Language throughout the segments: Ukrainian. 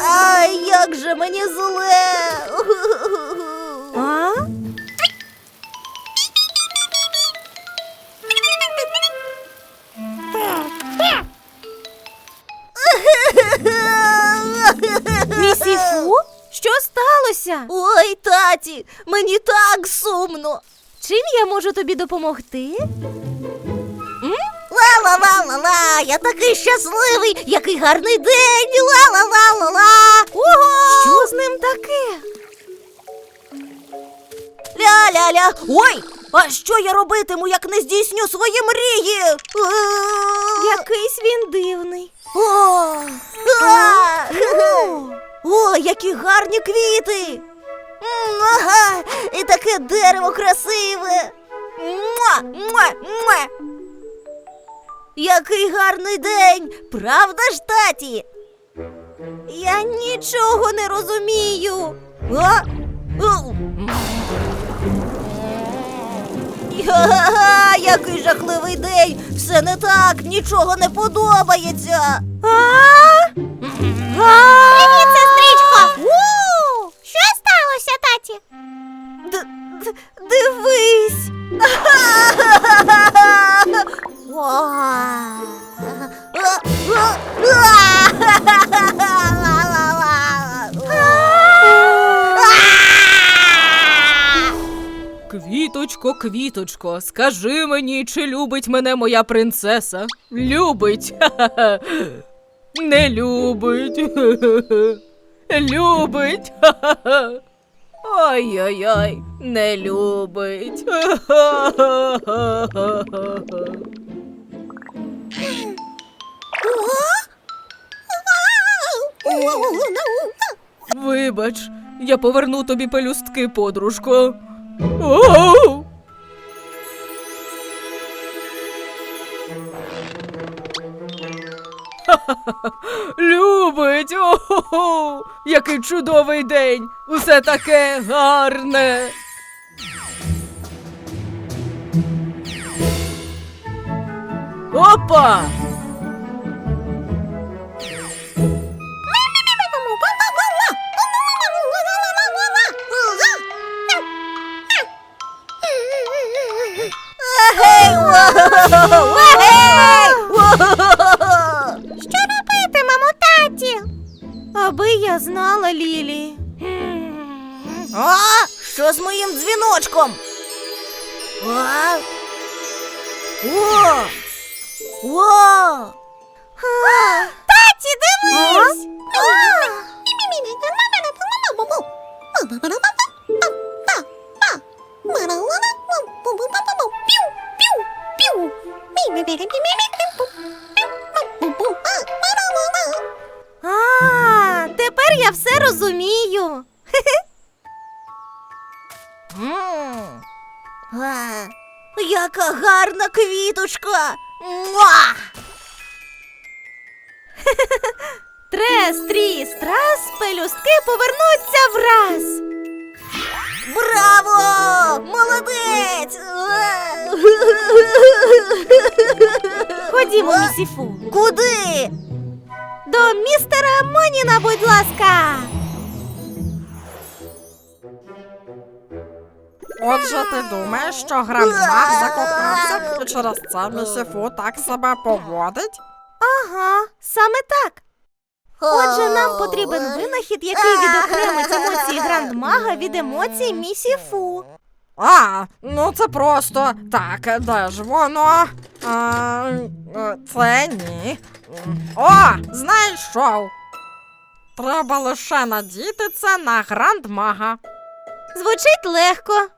Ай, як же мені зле. А? Місіфу? Що сталося? Ой, таті, мені так сумно. Чим я можу тобі допомогти? Ла-ла-ла-ла-ла я такий щасливий, який гарний день. Ла-ла-ла-ла-ла. Ого! Що з ним таке? Ля-ля-ля. Ой, а що я робитиму, як не здійсню свої мрії? Якийсь він дивний. О, О, які гарні квіти! Ага, і таке дерево красиве. Муа, муа, муа. Який гарний день, правда ж, таті? Я нічого не розумію. А? Га-га-га, який жахливий день! Все не так, нічого не подобається. Привіт, Квіточко, квіточко, скажи мені, чи любить мене моя принцеса? Любить. Ха-ха-ха. Не любить. Любить. Ха-ха-ха. Ой-ой-ой, не любить. Вибач, я поверну тобі пелюстки, подружко. Любить! О-хо-хо! Який чудовий день! Усе таке гарне! Опа! Що робитимемо, таті? Аби я знала, Лілі. А? Що з моїм дзвіночком? А? О! О! Таті, дивись! А, тепер я все розумію. А, Яка гарна квіточка! Муа! Трес, тріс, трас, пелюстки повернуться враз. Браво! Молодець! Ходімо, Куди? До містера Моніна, будь ласка. Отже, ти думаєш, що грандмах закохався і через це місіфу так себе поводить? Ага, саме так. Отже, нам потрібен винахід, який відокремить емоції грандмага від емоцій місіфу. А, ну це просто так, де ж воно? А, це ні. О, знайшов. Треба лише надіти це на грандмага. Звучить легко.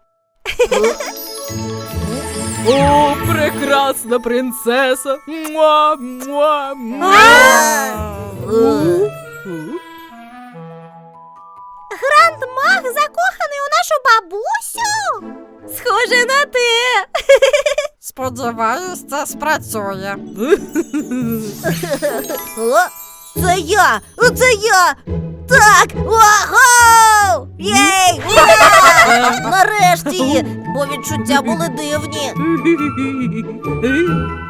О, прекрасна принцеса! Муа, муа, муа. Сподіваюсь, це спрацює. О, це я! Це я! Так! Ого! Єй! Ура! Нарешті! Бо відчуття були дивні.